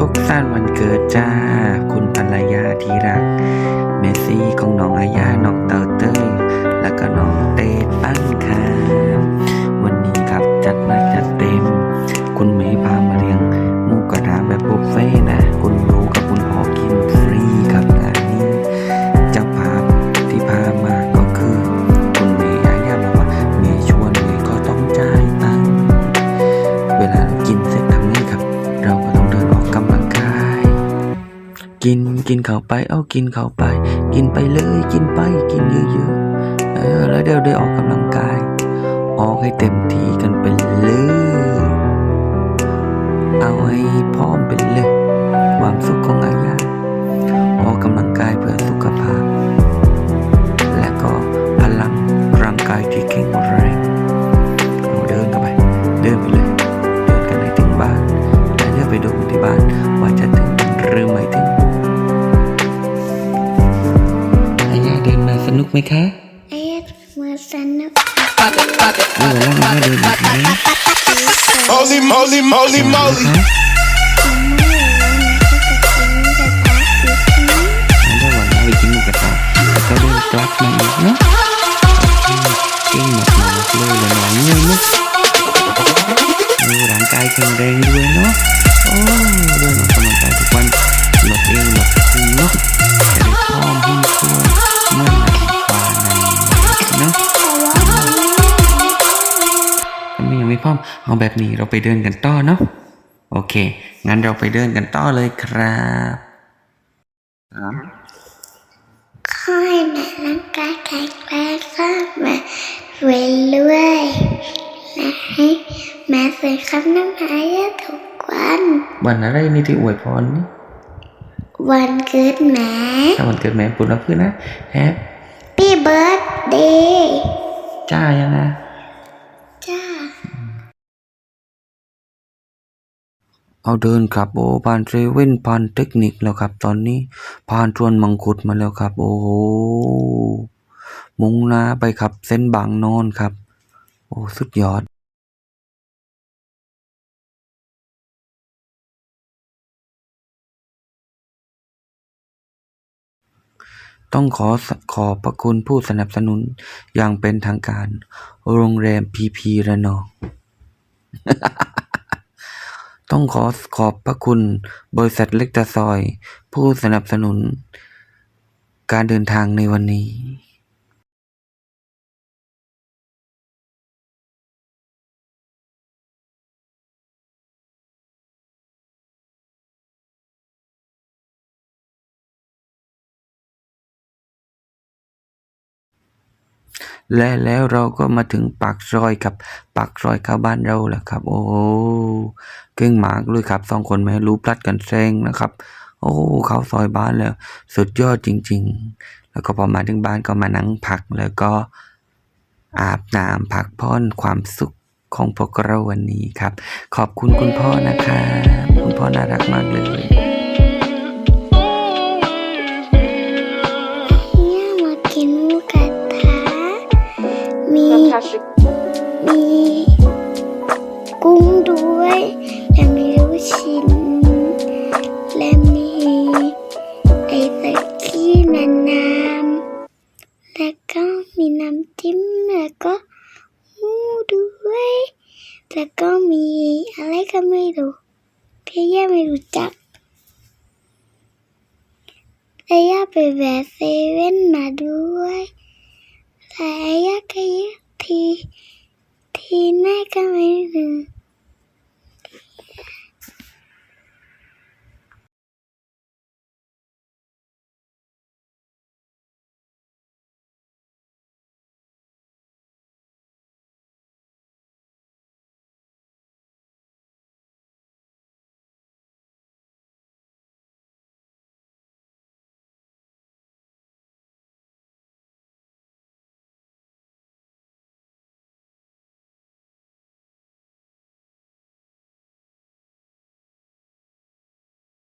สุขสันต์วันเกิดจ้า คุณภรรยาที่รัก เมสซี่ของน้องอาญาน้องเตาเต้ยแกินกินเข้าไป เอากินเข้าไป กินไปเลยกินไปกินเยอะๆเออแล้วเดี๋ยวได้ออกกำลังกาย ออกให้เต็มที่กันไปเลย เอาให้พร้อมไปเลย ความสุขของอายาออกกำลัง ไหมคะเอ๊ะมาสนุกเออแล้วมาเดินอีกไหม Holy moly, moly, นะ moly. คะคุณไม่รู้นะก็จะกินจะตายอยู่ที่นี่แล้ววันนี้ไปกินหมูกระทะแล้วก็เดินกลับมาอีกเนาะเก่งมากๆเลยและน้องเงยเนาะดูร่างกายแข็งแรงด้วยเนาะ ม่ยังไม่พร้อมเอาแบบนี้เราไปเดินกันต่อเนาะโอเค งั้นเราไปเดินกันต่อเลยครับครับขอให้แม่ร่างกายแข็งแรงก็แม่รวยรวยและให้แม่สวยคำน้ำหายทุกวันวันอะไรนี่ที่อวยพรนี่วันเกิดแม่ถ้าวันเกิดแม่ปุ่นรับพื้นนะแฮปปี้เบิร์ดเดย์จ้ายังนะ จ้า เอาเดินครับโอ้ผ่านเซเว่นผ่านเทคนิคแล้วครับ ตอนนี้ผ่านชวนมังคุดมาแล้วครับ โอ้โหมุ่งหน้าไปครับ เส้นบางนอนครับ โอ้สุดยอดต้องขอขอบพระคุณผู้สนับสนุนอย่างเป็นทางการ โรงแรมพีพีระนอง ต้องขอขอบพระคุณบริษัทเล็กตาซอย ผู้สนับสนุน การเดินทางในวันนี้ และแล้วเราก็มาถึงปากซอยครับ ปากซอยเข้าบ้านเราแล้วครับ โอ้เก่งมากเลยครับสองคนไม่ให้รู้พลัดกันแซงนะครับ โอ้เข้าซอยบ้านแล้ว สุดยอดจริง ๆ แล้วก็พอมาถึงบ้านก็มานั่งพักแล้วก็อาบน้ำพักผ่อนความสุขของพวกเราวันนี้ครับ ขอบคุณคุณพ่อนะครับคุณพ่อน่ารักมากเลย มีน้ำจิ้มแล้วก็หูด้วยแล้วก็มีอะไรก็ไม่รู้พี่ย่าไม่รู้จักแต่ย่าไปแวะเซเว่นมาด้วยแต่ย่าก็ยที ทีแม่ก็ไม่รู้